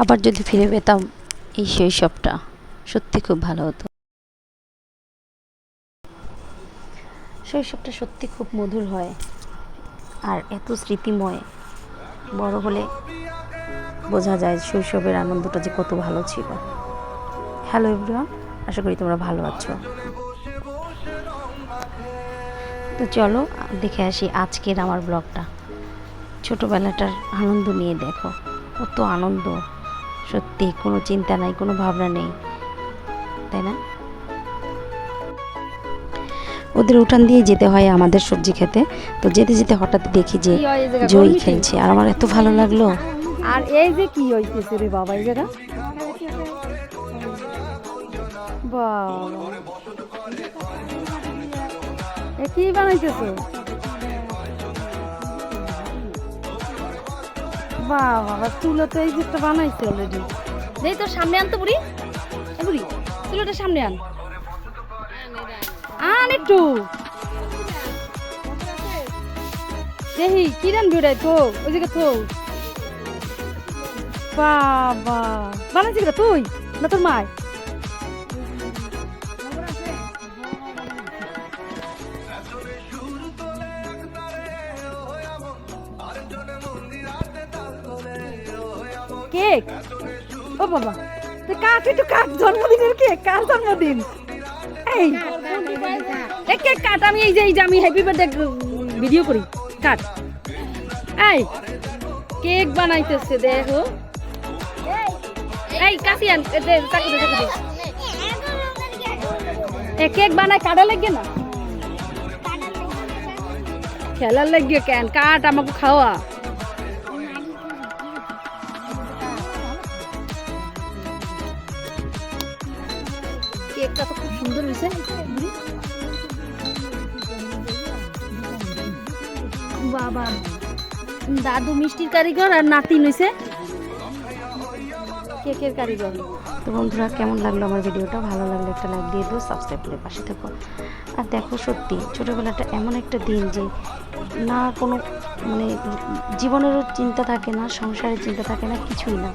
আবার যদি ফিরে পেতাম এই শৈশবটা সত্যি খুব ভালো হতো। শৈশবটা সত্যি খুব মধুর হয় আর এত স্মৃতিময়। বড় হলে বোঝা যায় শৈশবের আনন্দটা যে কত ভালো ছিল। হ্যালো এভরিওয়ান আশা করি তোমরা ভালো আছো। তো চলো, দেখে আসি আজকের আমার ব্লগটা। ছোটোবেলাটার আনন্দ নিয়ে দেখো, কত আনন্দ। সত্যি কোনো চিন্তা নাই কোনো ভাবনা নেই। তাই না? ওদের উঠান দিয়ে যেতে হয় আমাদের সবজি খেতে। তো যেতে যেতে হঠাৎ দেখি যে জয়ী খেলছে। আর আমার এত ভালো লাগল। আর এই যে কি হইতেছে রে বাবা এই জায়গা? বাবা কি বানাইতেছো? বাবা তুলো তো এই যে একটা বানাইছে অলরেডি তোর সামনে আন তো বুড়ি। বুড়ি তুলোটা সামনে আন। আন একটু। দেখি কি রান ওটাই তো? ওই জায়গা তো। বাবা বানাইছি তুই? না তোর মায়? কেক? ও বাবা, তুই কাট একটু কাট জন্মদিনের কেক? কার জন্মদিন? এই কেক কাট, আমি এই যে এই যে আমি হ্যাপি বার্থডে ভিডিও করি। কাট। এই, কেক বানাইতেছে, দেখো। এই কাশিয়ান চাকু দে, চাকু এ কেক বানায় কাটা লাগে না? খেলার লাগে কেন? কাট, আমাকে খাওয়া। কেকটা তো খুব সুন্দর হয়েছে। বাবা, দাদু মিষ্টির কারিগর আর নাতি নইছে কেকের কারিগর। তো বন্ধুরা, কেমন লাগল আমার ভিডিওটা? ভালো লাগলে একটা লাইক দিয়ে দিও সাবস্ক্রাইব করে পাশে থেকো। আর দেখো সত্যি, ছোটোবেলাটা এমন একটা দিন যে না কোনো মানে জীবনেরও চিন্তা থাকে না, সংসারের চিন্তা থাকে না, কিছুই না।